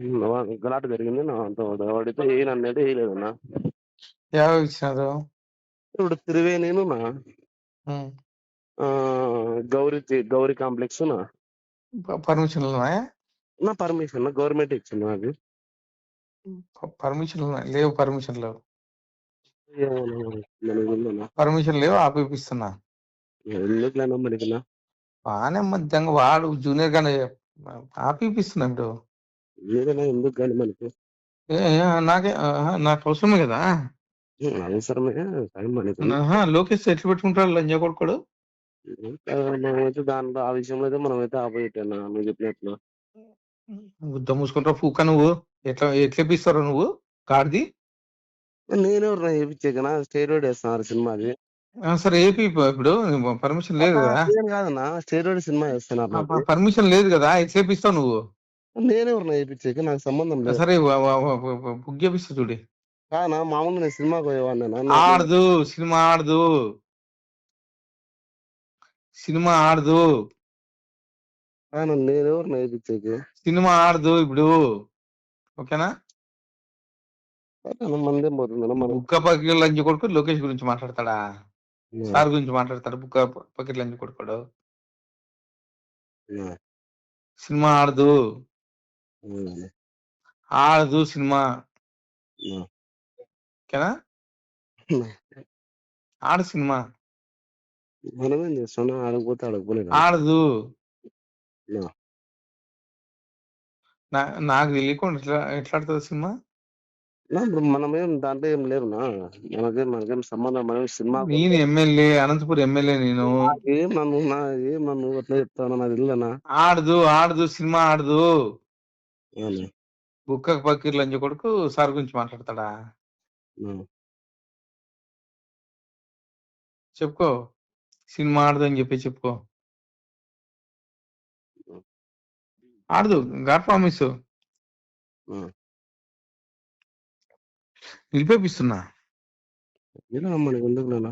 గలాట జరిగింది నా అంత వాడితే ఏ అన్నది వేయలేదు నా యావ ఇచ్చినారు? ఇప్పుడు త్రివేణిను నా. ఆ, గౌరీ గౌరీ కాంప్లెక్స్ నా. ప- పర్మిషన్లు ఉన్నాయా నా పర్మిషన్ గవర్నమెంట్ ఇచ్చింది నాకు ప- పర్మిషన్లు. ఉన్నాయి లేవు పర్మిషన్ లేవు పర్మిషన్ లేవు ఆపిపిస్తున్నా. ఎందుకులేనా మనకి బాగానే మధ్యంగా వాడు జూనియర్ గానే ఆపిపిస్తున్నా ఇప్పుడు ఏదైనా ఎందుకు కానీ మనకి? నాకే నాకు అవసరమే కదా. అవసరమే కానీ మనకి. లోకేష్ ఎట్లా పెట్టుకుంటాడు లంజా కొడుకోడు? మనమైతే దాంట్లో ఆ విషయంలో అయితే మనమైతే ఆపోయిట్టా నువ్వు చెప్పినట్లు గుద్ద మూసుకుంటావు పూక నువ్వు. ఎట్లా ఎట్లా ఇప్పిస్తావు నువ్వు? కార్ది? నేనెవరు చేయించాకనా స్టేరోడ్ వేస్తున్నారు సినిమాది. సరే ఏపీ ఇప్పు- ఇప్పుడు. పర్మిషన్ లేదు కదా. నేను కాదన్నా స్టేరోడ్ సినిమా వేస్తున్నారు పర్మిషన్ లేదు కదా ఎట్లా ఇప్పిస్తావు నువ్వు? నేనెవరు వేయించాక నాకు సంబంధం లేదు. సరే బుక్ చేపిస్తా చూడి. కానా మామూలు నేను సినిమాకి పోయేవాడినా ఆడదు సినిమా. ఆడదు సినిమా ఆడదు నేనెవరు వేయించాక సినిమా ఆడదు ఇప్పుడు. ఓకేనా? మందేం మనం బుక్క పక్కకి లంచ్ కొడుకు లోకేష్ గురించి మాట్లాడతాడా? సార్ గురించి మాట్లాడతాడు? బుక్క పక్కకి లంచ్ కొడుకోడు. సినిమా ఆడదు ఆడదు సినిమా. ఓకేనా ఆడు సినిమా. మనమేం చేస్తున్నా? ఆడకపోతే ఆడకపోలేదు ఆడదు నాకు తెలియకుండా ఎట్లా ఎట్లా ఆడుతుంది సినిమా? ఇప్పుడు మనమేం దాంట్లో ఏం లేవునా మనకేం మనకేం సంబంధం మనం సినిమా నేను ఎమ్మెల్యే అనంతపురం ఎమ్మెల్యే నేను. ఏం నన్ను నా ఏం నన్ను అట్లా చెప్తాను నాకు తెలియదనా ఆడదు ఆడదు సినిమా ఆడదు అవునా? బుక్క పక్కకి లంచ్ కొడుకు సార్ గురించి మాట్లాడతాడా. చెప్పుకో సినిమా ఆడదు అని చెప్పి చెప్పుకో ఆడదు గాడ్ ప్రామిస్. నిలిపేపిస్తున్నా ఇలా మనకి ఎందుకు నాన్న?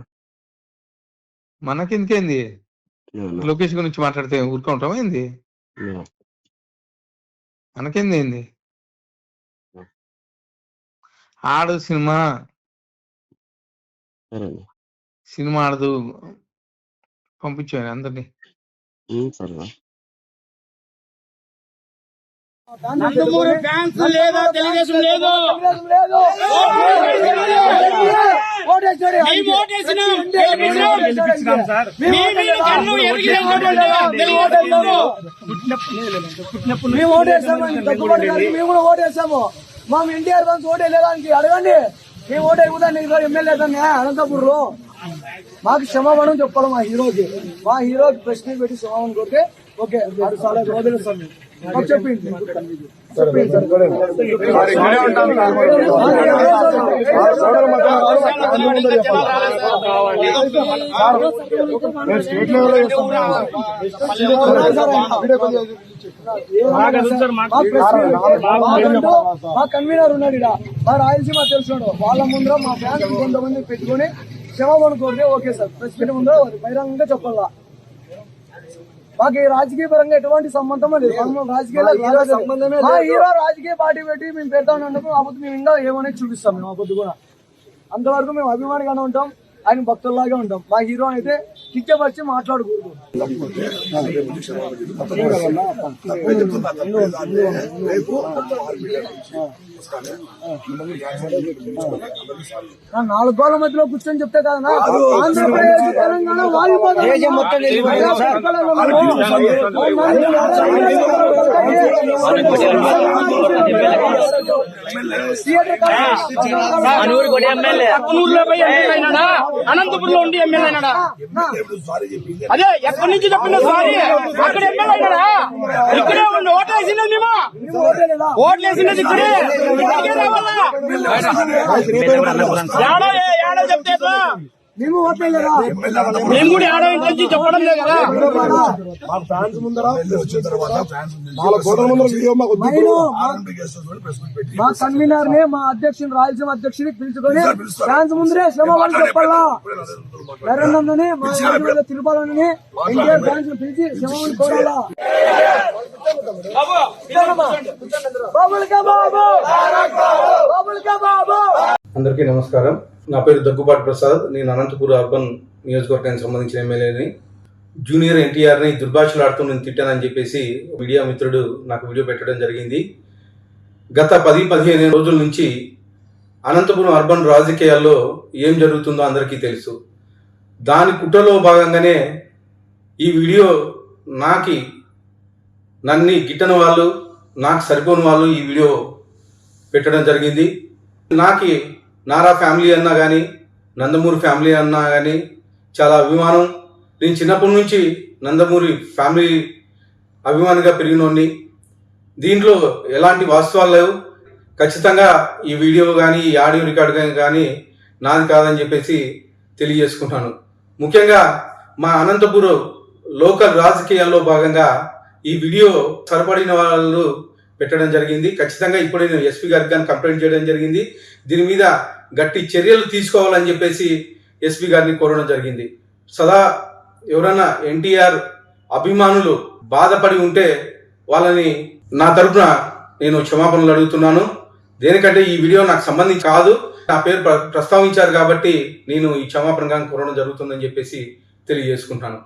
మనకెందుకేంది అవునా? లోకేష్ గురించి మాట్లాడితే ఊరుకుంటాం ఏంది. మనకేంది ఏంది ఉం. ఆడు సినిమా సినిమా ఆడదు పంపించాను అందరినీ నందమూరి ఫ్యాన్స్ లేదా తెలుగుదేశం లేదు తెలుగుదేశం మేము ఓటేసాము మేము కూడా మా ఎన్టీఆర్ ఫ్యాన్స్ ఓటేయలేదానికి అడగండి. మేము ఓటు ఈరోజు ఎమ్మెల్యే దాన్ని అనంతపూర్లో మాకు క్షమాపణం చెప్పాలి మా హీరోకి మా హీరోకి ప్రశ్న పెట్టి క్షమాపణ కొడితే ఓకే మాకు చెప్పింది. మా కన్వీనర్ ఉన్నాడు ఇక్కడ మా రాయలసీమ తెలిసినాడు. వాళ్ళ ముందర మా ఫ్యాన్స్ కొంతమంది పెట్టుకొని క్షమాపణ కోరితే ఓకే సార్. ప్రెసిడెంట్ ముందర బహిరంగంగా చెప్పాలా? మాకు ఈ రాజకీయ పరంగా ఎటువంటి సంబంధం లేదు. రాజకీయ సంబంధమే మా హీరో రాజకీయ పార్టీ పెట్టి మేము పెడతా ఉన్నందుకు కాకపోతే మేము ఇంకా ఏమనేది చూపిస్తాం మేము పొద్దు కూడా. అంతవరకు మేము అభిమానిగానే ఉంటాం. ఆయన భక్తుల్లాగే ఉంటాం మా హీరో అయితే కిచ్చపరిచి మాట్లాడకూడదు నా నాలుగు గోళ్ళ మధ్యలో కూర్చొని చెప్తే కదా నా ఆంధ్రప్రదేశ్ తెలంగాణ పక్కనూరులో అయినాడా? అనంతపురంలో ఉండి ఎమ్మెల్యే అయినాడా? అదే ఎక్కడి నుంచి చెప్పిన సారీ? అక్కడ ఎమ్మెల్యే అయినాడా? ఇక్కడే ఉండి ఓట్లు వేసినది మేము మేము ఓటేలేదా ఓట్లు వేసినది ఇక్కడే ఇక్కడికే రావాలా ఏడో ఏడో చెప్తే? మేము ఓటేలేదా మేము కూడా ఏడో ఇంటి నుంచి చెప్పడం లేదు కదా? నేను మా కన్వీనర్ని మా అధ్యక్షుని రాయలసీమ అధ్యక్షుని పిలుచుకొని ఫ్యాన్స్ ముందరే క్షమాపణ చెప్పాలా? నరేంద్రని మా తిరుపాలని ఎన్టీఆర్ ఫ్యాన్స్ పిలిచి క్షమాపణ కోరాలా? బాబులకా బాబు! బాబులకా బాబు! అందరికీ నమస్కారం. నా పేరు దగ్గుబాటి ప్రసాద్. నేను అనంతపురం అర్బన్ నియోజకవర్గానికి సంబంధించిన ఎమ్మెల్యేని. జూనియర్ ఎన్టీఆర్ని దుర్భాషలాడుతూ నేను తిట్టానని చెప్పేసి మీడియా మిత్రుడు నాకు వీడియో పెట్టడం జరిగింది. గత పది పదిహేను రోజుల నుంచి అనంతపురం అర్బన్ రాజకీయాల్లో ఏం జరుగుతుందో అందరికీ తెలుసు. దాని కుట్రలో భాగంగానే ఈ వీడియో నాకి నన్ని గిట్టని వాళ్ళు నాకు సరిపోని వాళ్ళు ఈ వీడియో పెట్టడం జరిగింది. నాకు నారా ఫ్యామిలీ అన్నా కానీ నందమూరి ఫ్యామిలీ అన్నా కానీ చాలా అభిమానం. నేను చిన్నప్పటి నుంచి నందమూరి ఫ్యామిలీ అభిమానిగా పెరిగినోడిని. దీంట్లో ఎలాంటి వాస్తవాలు లేవు. ఖచ్చితంగా ఈ వీడియో కానీ ఈ ఆడియో రికార్డ్ కానీ నాది కాదని చెప్పేసి తెలియజేసుకుంటాను. ముఖ్యంగా మా అనంతపురం లోకల్ రాజకీయాల్లో భాగంగా ఈ వీడియో సరిపడిన వాళ్ళు పెట్టడం జరిగింది. ఖచ్చితంగా ఇప్పుడు నేను ఎస్పీ గారికి కానీ కంప్లైంట్ చేయడం జరిగింది. దీని మీద గట్టి చర్యలు తీసుకోవాలని చెప్పేసి ఎస్పీ గారిని కోరడం జరిగింది. సదా ఎవరైనా ఎన్టీఆర్ అభిమానులు బాధపడి ఉంటే వాళ్ళని నా తరపున నేను క్షమాపణలు అడుగుతున్నాను. దేనికంటే ఈ వీడియో నాకు సంబంధించి కాదు. నా పేరు ప్రస్తావించారు కాబట్టి నేను ఈ క్షమాపణగా కోరడం జరుగుతుందని చెప్పేసి తెలియజేసుకుంటాను.